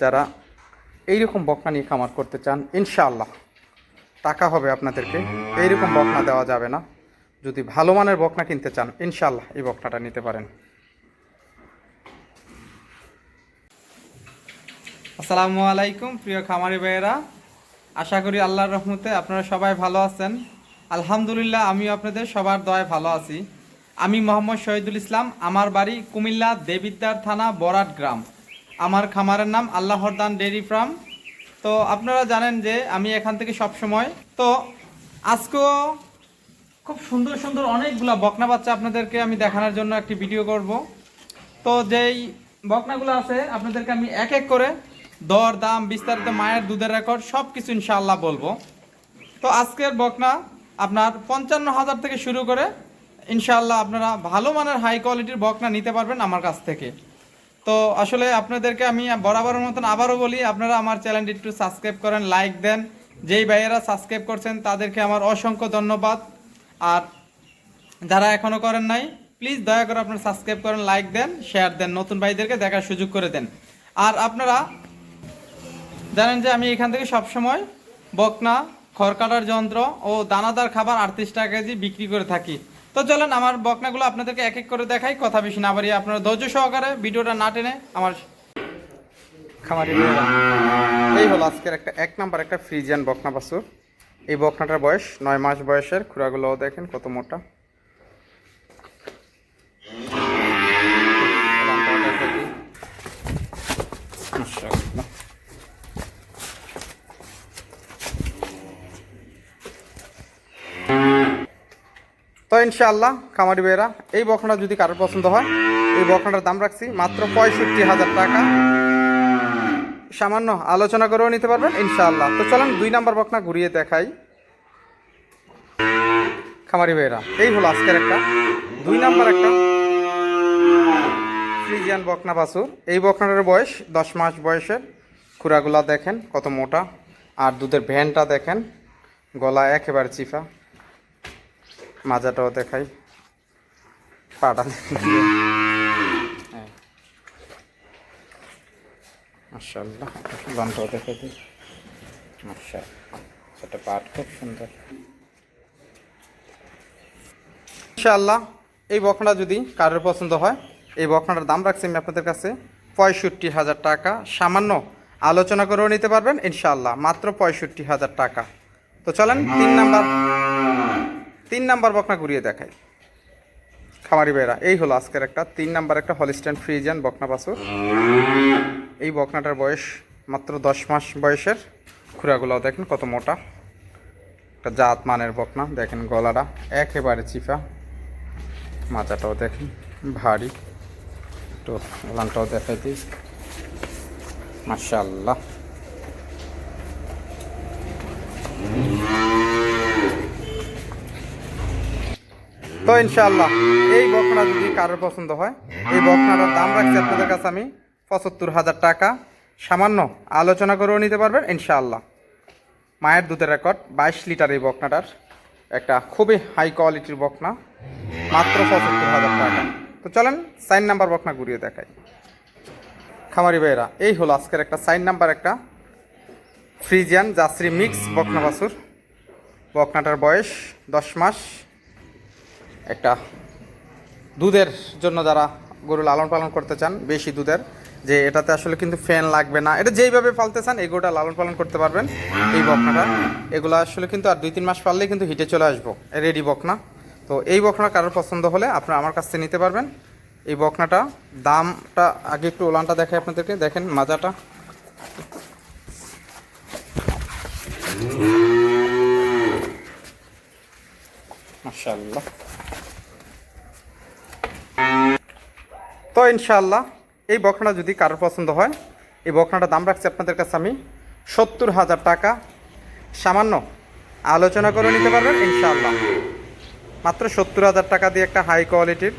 যারা এইরকম বকনা নিয়ে খামার করতে চান, ইনশাআল্লাহ টাকা হবে আপনাদেরকে। এইরকম বকনা দেওয়া যাবে না। যদি ভালো মানের বকনা কিনতে চান, ইনশাআল্লাহ এই বকনাটা নিতে পারেন। আসসালামু আলাইকুম, প্রিয় খামারি ভাইয়েরা। আশা করি আল্লাহর রহমতে আপনারা সবাই ভালো আছেন। আলহামদুলিল্লাহ, আমিও আপনাদের সবার দয় ভালো আছি। আমি মোহাম্মদ শহীদুল ইসলাম, আমার বাড়ি কুমিল্লা দেবিদ্দার থানা বরাট গ্রাম। আমার খামারের নাম আল্লাহরদান ডেয়ারি ফার্ম। তো আপনারা জানেন যে আমি এখান থেকে সব সময় তো আজকেও খুব সুন্দর সুন্দর অনেকগুলা বকনা বাচ্চা আপনাদেরকে আমি দেখানোর জন্য একটি ভিডিও করব। তো যেই বকনাগুলো আছে, আপনাদেরকে আমি এক এক করে দর দাম, বিস্তারিত মায়ের দুধের রেকর্ড সব কিছু ইনশাআল্লাহ বলব। তো আজকের বকনা আপনার পঞ্চান্ন হাজার থেকে শুরু করে ইনশাআল্লাহ আপনারা ভালো মানের হাই কোয়ালিটির বকনা নিতে পারবেন আমার কাছ থেকে। তো আসলে আপনাদেরকে আমি বরাবরের মতন আবারও বলি, আপনারা আমার চ্যানেলটি একটু সাবস্ক্রাইব করেন, লাইক দেন। যেই ভাইয়েরা সাবস্ক্রাইব করছেন, তাদেরকে আমার অসংখ্য ধন্যবাদ। আর যারা এখনও করেন নাই প্লিজ দয়া করে আপনারা সাবস্ক্রাইব করেন, লাইক দেন শেয়ার দেন, নতুন ভাইদেরকে দেখার সুযোগ করে দেন। আর আপনারা জানেন যে আমি এখান থেকে সবসময় বকনা, খড় কাটার যন্ত্র ও দানাদার খাবার আটত্রিশ টাকা কেজি বিক্রি করে থাকি। তো চলেন, আমার বকনাগুলো আপনাদেরকে এক এক করে দেখাই, কথা বেশি না বাড়িয়ে আপনারা ধৈর্য সহকারে ভিডিওটা না টেনে আমার খামারি এই হলো আজকের একটা, এক নাম্বার একটা ফ্রিজিয়ান বকনা বাসুর এই বকনাটার বয়স নয় মাস বয়সের, খুড়াগুলোও দেখেন কত মোটা মাশাআল্লাহ। তো ইনশাআল্লাহ, খামারি ভাইয়েরা। এই বকনাটা যদি কারোর পছন্দ হয়, এই বকনাটার দাম রাখছি মাত্র পঁয়ষট্টি হাজার টাকা। সামান্য আলোচনা করেও নিতে পারবেন ইনশাআল্লাহ। তো চলেন দুই নাম্বার বকনা ঘুরিয়ে দেখাই। খামারি ভাইয়েরা, এই হলো আজকের একটা। দুই নাম্বার একটা ফ্রিজিয়ান বকনা বাছুর। এই বকনাটার বয়স দশ মাস বয়সের। খুরাগুলা দেখেন কত মোটা। আর দুধের ভ্যানটা দেখেন, গলা একেবারে চিফা মাজাটাও দেখাই। পাটা হ্যাঁ। মার্শাল্লাহ লনটাও দেখে দিই। পাট খুব সুন্দর। এই বকনা যদি কারোর পছন্দ হয়, এই বকনাটার দাম রাখছি আমি আপনাদের কাছে পঁয়ষট্টি হাজার টাকা। সামান্য আলোচনা করেও নিতে পারবেন, ইনশাআল্লাহ, মাত্র পঁয়ষট্টি হাজার টাকা। তো চলেন, তিন নাম্বার তিন নাম্বার বকনা ঘুরিয়ে দেখাই। খামারি ভাইরা এই হলো আজকের একটা তিন নাম্বার একটা হলিস্টেন ফ্রিজিয়ান বকনা বাছুর। এই বকনাটার বয়স মাত্র দশ মাস বয়সের। খুরাগুলাও দেখেন কত মোটা। একটা জাত মানের বকনা, দেখেন গলাটা একেবারে চিফা মাজাটাও দেখেন ভারী। তো লানটাও দেখাই দিই। মাশাল্লাহ তো ইনশাল্লাহ এই বকনা যদি কারোর পছন্দ হয়, এই বকনাটার দাম রাখছি আপনাদের কাছে আমি পঁচাত্তর হাজার টাকা। সামান্য আলোচনা করেও নিতে পারবেন, ইনশাআল্লাহ। মায়ের দুধের রেকর্ড, বাইশ লিটার এই বকনাটার একটা খুবই হাই কোয়ালিটির বকনা, মাত্র পঁচাত্তর হাজার টাকা। তো চলেন সাইন নাম্বার বকনা ঘুরিয়ে দেখাই। খামারি ভাইয়েরা, এই হলো আজকের একটা সাইন নাম্বার একটা ফ্রিজিয়ান জাসরি মিক্স বকনা বাছুর। বকনাটার বয়স দশ মাস। একটা দুধের জন্য যারা গরু লালন পালন করতে চান, বেশি দুধের, যে এটাতে আসলে কিন্তু ফ্যান লাগবে না। এটা যেইভাবে পালতে চান, এই গরুটা লালন পালন করতে পারবেন। এই বকনাটা, এগুলো আসলে কিন্তু আর দুই তিন মাস পারলেই কিন্তু হিটে চলে আসব। রেডি বকনা। তো এই বকনা কারোর পছন্দ হলে আপনারা আমার কাছ থেকে নিতে পারবেন। এই বকনাটা, দামটা, আগে একটু ওলানটা দেখাই আপনাদেরকে। দেখেন মাজাটা। মাশাআল্লাহ। ইনশাআল্লাহ, এই বকনা যদি কারোর পছন্দ হয়, এই বকনাটার দাম রাখছি আপনাদের কাছে আমি সত্তর হাজার টাকা। সামান্য আলোচনা করে নিতে পারবেন ইনশাআল্লাহ। মাত্র সত্তর হাজার টাকা দিয়ে একটা হাই কোয়ালিটির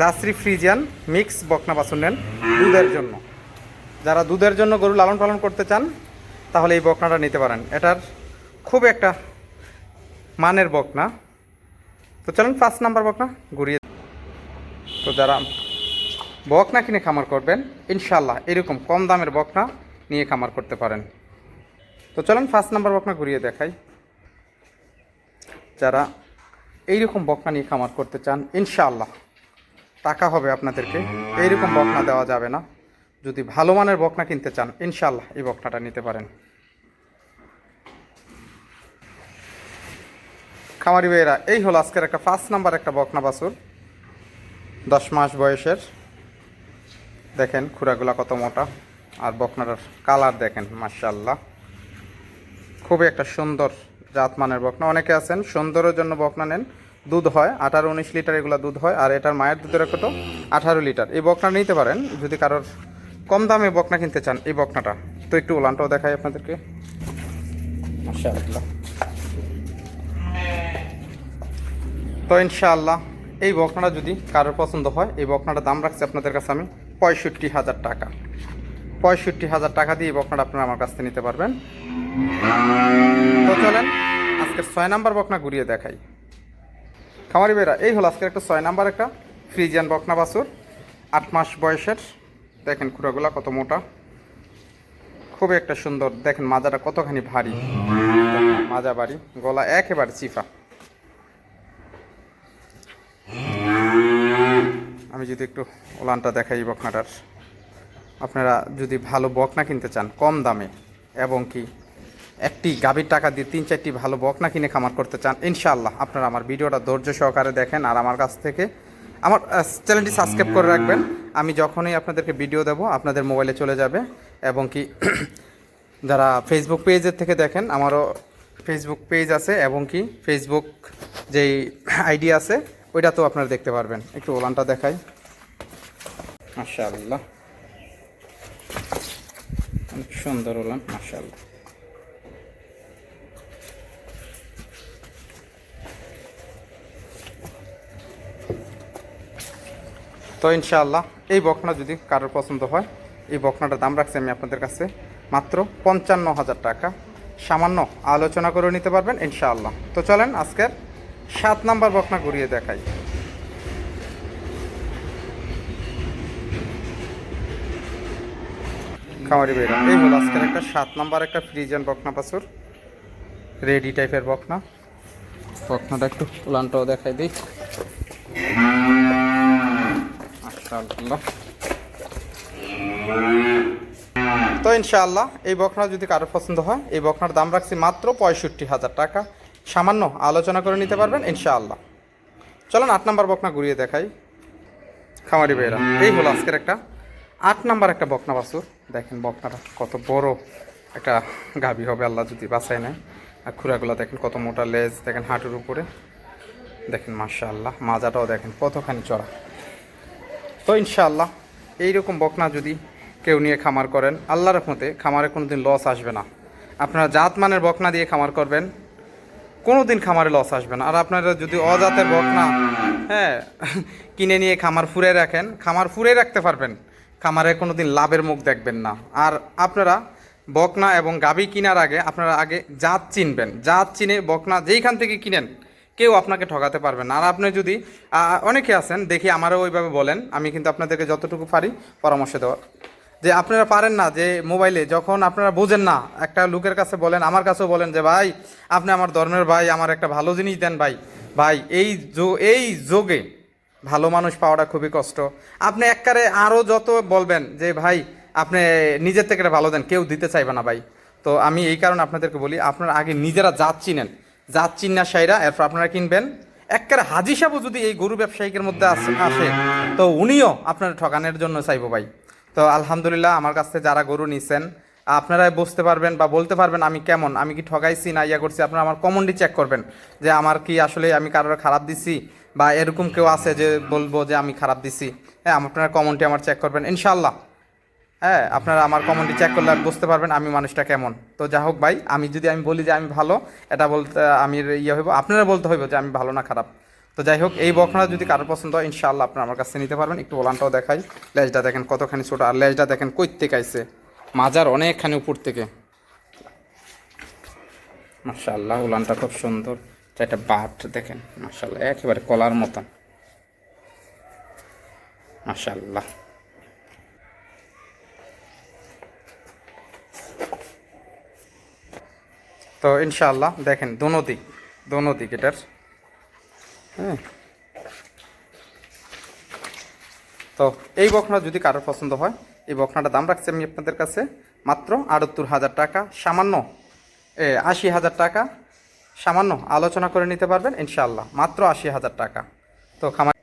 জাসরি ফ্রিজিয়ান মিক্স বকনা বাছুর নেন দুধের জন্য। যারা দুধের জন্য গরু লালন পালন করতে চান, তাহলে এই বকনাটা নিতে পারেন। এটার খুব একটা মানের বকনা তো চলুন পাঁচ নাম্বার বকনা ঘুরিয়ে তো যারা বকনা কিনে খামার করবেন ইনশাল্লাহ এরকম কম দামের বকনা নিয়ে খামার করতে পারেন। তো চলেন ফার্স্ট নাম্বার বকনা ঘুরিয়ে দেখাই। যারা এইরকম বকনা নিয়ে খামার করতে চান, ইনশাআল্লাহ টাকা হবে আপনাদেরকে, এইরকম বকনা দেওয়া যাবে না। যদি ভালো মানের বকনা কিনতে চান, ইনশাআল্লাহ এই বকনাটা নিতে পারেন। খামারি ভাইয়েরা, এই হলো আজকের একটা ফার্স্ট নাম্বার একটা বকনা বাসুর দশ মাস বয়সের। দেখেন খুঁড়াগুলা কত মোটা। আর বকনাটার কালার দেখেন মার্শাল্লাহ খুবই একটা সুন্দর জাতমানের বকনা। অনেকে আছেন, সুন্দরের জন্য বকনা নেন, দুধ হয়, আঠারো উনিশ লিটার এগুলো দুধ হয়, আর এটার মায়ের দুধের কত? আঠারো লিটার। এই বকনা নিতে পারেন, যদি কারোর কম দামে বকনা কিনতে চান, এই বকনাটা। তো একটু ওলানটাও দেখাই আপনাদেরকে। মাশাআল্লাহ। তো ইনশাআল্লাহ, এই বকনাটা যদি কারোর পছন্দ হয়, এই বকনাটার দাম রাখছি আপনাদের কাছে আমি পঁয়ষট্টি হাজার টাকা। পঁয়ষট্টি হাজার টাকা দিয়ে বকনাটা আপনারা আমার কাছ থেকে নিতে পারবেন। তো চলেন আজকে ছয় নাম্বার বকনা ঘুরিয়ে দেখাই। খামারি বেরা এই হলো আজকের একটা ছয় নাম্বার একটা ফ্রিজিয়ান বকনা বাছুর। আট মাস বয়সের। দেখেন খুঁড়াগুলা কত মোটা। খুবই একটা সুন্দর। দেখেন মাজাটা কতখানি ভারী। মাজা বাড়ি গলা একেবারে চিফা আমি যদি একটু ওলানটা দেখাই বকনাটার। আপনারা যদি ভালো বকনা কিনতে চান, কম দামে, এবং কি একটি গাভীর টাকা দিয়ে তিন চারটি ভালো বকনা কিনে খামার করতে চান, ইনশাআল্লাহ আপনারা আমার ভিডিওটা ধৈর্য সহকারে দেখেন আর আমার কাছ থেকে আমার চ্যানেলটি সাবস্ক্রাইব করে রাখবেন। আমি যখনই আপনাদেরকে ভিডিও দেব, আপনাদের মোবাইলে চলে যাবে, এবং কি যারা ফেসবুক পেজের থেকে দেখেন, আমারও ফেসবুক পেজ আছে, এবং কি ফেসবুক যেই আইডি আছে ওইটাতেও আপনারা দেখতে পারবেন। একটু ওলানটা দেখাই। মাশাআল্লাহ। অনেক সুন্দর ওলান মাশাআল্লাহ। তো ইনশাআল্লাহ এই বকনা যদি কারোর পছন্দ হয় এই বকনাটার দাম রাখছি আমি আপনাদের কাছে মাত্র পঞ্চান্ন হাজার টাকা। সামান্য আলোচনা করে নিতে পারবেন ইনশাআল্লাহ। তো চলেন আজকের সাত নাম্বার বকনা ঘুরিয়ে দেখাই। খামারি বেরা এই হলো আজকের একটা সাত নাম্বার একটা ফ্রিজিয়ান বকনা পাসুর, রেডি টাইপের বকনা। বকনাটা একটু উলানটাও দেখাই দিই। তো ইনশাআল্লাহ, এই বকনা যদি কারোর পছন্দ হয়, এই বকনার দাম রাখছি মাত্র পঁয়ষট্টি হাজার টাকা। সামান্য আলোচনা করে নিতে পারবেন, ইনশাআল্লাহ। চলুন আট নাম্বার বকনা ঘুরিয়ে দেখাই। খামারি ভাইয়েরা, এই হলো আজকের একটা আট নাম্বার একটা বকনা বাছুর। দেখেন বকনাটা কত বড় একটা গাভী হবে, আল্লাহ যদি বাঁচায় নেয়। আর খুঁড়াগুলো দেখেন কত মোটা লেজ, দেখেন হাঁটুর উপরে। দেখেন মাশা আল্লাহ মাজাটাও দেখেন কতখানি চড়া। তো ইনশাআল্লাহ, এইরকম বকনা যদি কেউ নিয়ে খামার করেন, আল্লাহর রহমতে খামারে কোনো দিন লস আসবে না। আপনারা জাত মানের বকনা দিয়ে খামার করবেন। কোনো দিন খামারে লস আসবে না। আর আপনারা যদি অজাতের বকনা হ্যাঁ কিনে নিয়ে খামার ফুরে রাখেন, খামার ফুরে রাখতে পারবেন। খামারে কোনো দিন লাভের মুখ দেখবেন না। আর আপনারা বকনা এবং গাবি কেনার আগে আপনারা আগে জাত চিনবেন। জাত চিনে বকনা যেইখান থেকে কিনেন, কেউ আপনাকে ঠকাতে পারবে না। আর আপনি যদি অনেকে আছেন, দেখি আমারও ওইভাবে বলেন, আমি কিন্তু আপনাদেরকে যতটুকু পারি পরামর্শ দেওয়ার। যে আপনারা পারেন না যে মোবাইলে, যখন আপনারা বোঝেন না, একটা লোকের কাছে বলেন, আমার কাছেও বলেন যে, ভাই, আপনি আমার ধর্মের ভাই, আমার একটা ভালো জিনিস দেন ভাই। ভাই, এই এই যোগে ভালো মানুষ পাওয়াটা খুবই কষ্ট। আপনি একবারে আরও যত বলবেন যে, ভাই, আপনি নিজের থেকে ভালো দেন, কেউ দিতে চাইবে না ভাই। তো আমি এই কারণে আপনাদেরকে বলি, আপনারা আগে নিজেরা জাত চিনেন। জাত চিন্না সাইরা, এরপর আপনারা কিনবেন। এককারে হাজি সাহেবও যদি এই গরু ব্যবসায়িকের মধ্যে আসে, তো উনিও আপনার ঠকানোর জন্য চাইব ভাই। তো আলহামদুলিল্লাহ আমার কাছ যারা গরু নিছেন, আপনারাই বুঝতে পারবেন বা বলতে পারবেন আমি কেমন, আমি কি ঠগাইছি না ইয়া করছি, আপনারা আমার কমনটি চেক করবেন যে আমার কি আসলে আমি কারোর খারাপ দিছি বা এরকম কেউ আছে যে বলব যে আমি খারাপ দিছি। হ্যাঁ আপনারা কমনটি আমার চেক করবেন ইনশাল্লাহ হ্যাঁ আপনারা আমার কমনটি চেক করলে বুঝতে পারবেন আমি মানুষটা কেমন। তো যা হোক ভাই, আমি যদি আমি বলি যে আমি ভালো, এটা বলতে, আমি ইয়ে হইব, আপনারা বলতে হইব যে আমি ভালো না খারাপ। তো যাই হোক, এই বকনা যদি কারোর পছন্দ হয়, ইনশাআল্লাহ আপনারা আমার কাছে নিতে পারবেন। একটু ওলানটাও দেখাই। লেজটা দেখেন কতখানি ছোট, আর লেজটা দেখেন কই থেকে আইছে মাজার অনেকখানি উপর থেকে। মাশাআল্লাহ উলানটা খুব সুন্দর। এটা বাট দেখেন, মাশাআল্লাহ, একেবারে কলার মতন। মাশাআল্লাহ। তো ইনশাআল্লাহ, দেখেন দোনো দিক দোনো দিক এটার। তো এই বখনা যদি কারোর পছন্দ হয়, এই বখনাটার দাম রাখছি আমি আপনাদের কাছে মাত্র আটাত্তর হাজার টাকা, সামান্য, এ, আশি হাজার টাকা, সামান্য আলোচনা করে নিতে পারবেন ইনশাল্লাহ মাত্র আশি হাজার টাকা। তো খামার